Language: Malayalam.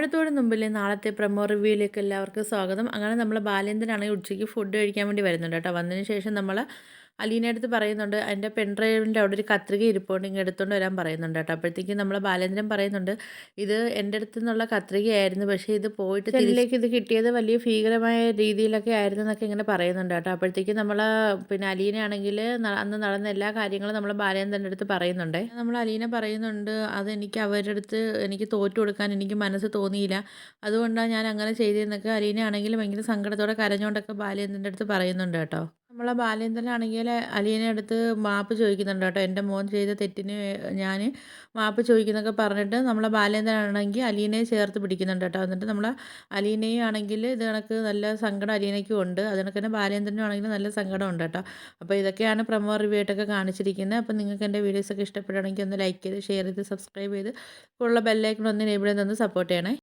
വാഴത്തോട് മുമ്പിലെ നാളത്തെ പ്രമോ റിവ്യൂയിലേക്ക് എല്ലാവർക്കും സ്വാഗതം. അങ്ങനെ നമ്മൾ ബാലേന്ദ്രനാണെങ്കിൽ ഉച്ചയ്ക്ക് ഫുഡ് കഴിക്കാൻ വേണ്ടി വരുന്നുണ്ട് കേട്ടോ. വന്നതിന് ശേഷം നമ്മൾ അലീന അടുത്ത് പറയുന്നുണ്ട് എന്റെ പെൺഡ്രൈവിന്റെ അവിടെ ഒരു കത്രിക ഇരിപ്പുണ്ട് ഇങ്ങനെ എടുത്തുകൊണ്ട് വരാൻ പറയുന്നുണ്ട് കേട്ടോ. അപ്പോഴത്തേക്കും നമ്മൾ ബാലേന്ദ്രൻ പറയുന്നുണ്ട് ഇത് എന്റെ അടുത്ത് നിന്നുള്ള കത്രികയായിരുന്നു പക്ഷേ ഇത് പോയിട്ട് ഇതിലേക്ക് ഇത് കിട്ടിയത് വലിയ ഭീകരമായ രീതിയിലൊക്കെ ആയിരുന്നു എന്നൊക്കെ ഇങ്ങനെ പറയുന്നുണ്ട് കേട്ടോ. അപ്പോഴത്തേക്കും നമ്മൾ പിന്നെ അലീനയാണെങ്കിൽ അന്ന് നടന്ന എല്ലാ കാര്യങ്ങളും നമ്മൾ ബാലേന്ദ്രന്റെ അടുത്ത് പറയുന്നുണ്ട്. നമ്മൾ അലീന പറയുന്നുണ്ട് അത് എനിക്ക് അവരുടെ അടുത്ത് എനിക്ക് തോറ്റു കൊടുക്കാൻ എനിക്ക് മനസ്സ് തോന്നിയില്ല. അതുകൊണ്ടാണ് ഞാൻ അങ്ങനെ ചെയ്തതെന്നൊക്കെ അലീനയാണെങ്കിൽ ഭയങ്കര സങ്കടത്തോടെ കരഞ്ഞുകൊണ്ടൊക്കെ ബാലേന്ദ്രന്റെ അടുത്ത് പറയുന്നുണ്ട് കേട്ടോ. നമ്മളെ ബാലേന്ദ്രനാണെങ്കിൽ അലിയനെ അടുത്ത് മാപ്പ് ചോദിക്കുന്നുണ്ട് കേട്ടോ. എന്റെ മോൻ ചെയ്ത തെറ്റിന് ഞാൻ മാപ്പ് ചോദിക്കുന്നൊക്കെ പറഞ്ഞിട്ട് നമ്മളെ ബാലേന്ദ്രനാണെങ്കിൽ അലീനെ ചേർത്ത് പിടിക്കുന്നുണ്ട് കേട്ടോ. എന്നിട്ട് നമ്മളെ അലീനയും ആണെങ്കിൽ ഇത് കണക്ക് നല്ല സങ്കടം അലീനയ്ക്കും ഉണ്ട്. അത് കണക്ക് തന്നെ ബാലേന്ദ്രനും ആണെങ്കിൽ നല്ല സങ്കടം ഉണ്ട് കേട്ടോ. അപ്പോൾ ഇതൊക്കെയാണ് പ്രമോ റിവ്യൂ ആയിട്ടൊക്കെ കാണിച്ചിരിക്കുന്നത്. അപ്പോൾ നിങ്ങൾക്ക് എന്റെ വീഡിയോസൊക്കെ ഇഷ്ടപ്പെടുകയാണെങ്കിൽ ഒന്ന് ലൈക്ക് ചെയ്ത് ഷെയർ ചെയ്ത് സബ്സ്ക്രൈബ് ചെയ്ത് ഉള്ള ബെല്ലൈക്കൺ ഒന്ന് എനേബിൾ ചെയ്തൊന്ന് സപ്പോർട്ട് ചെയ്യണേ.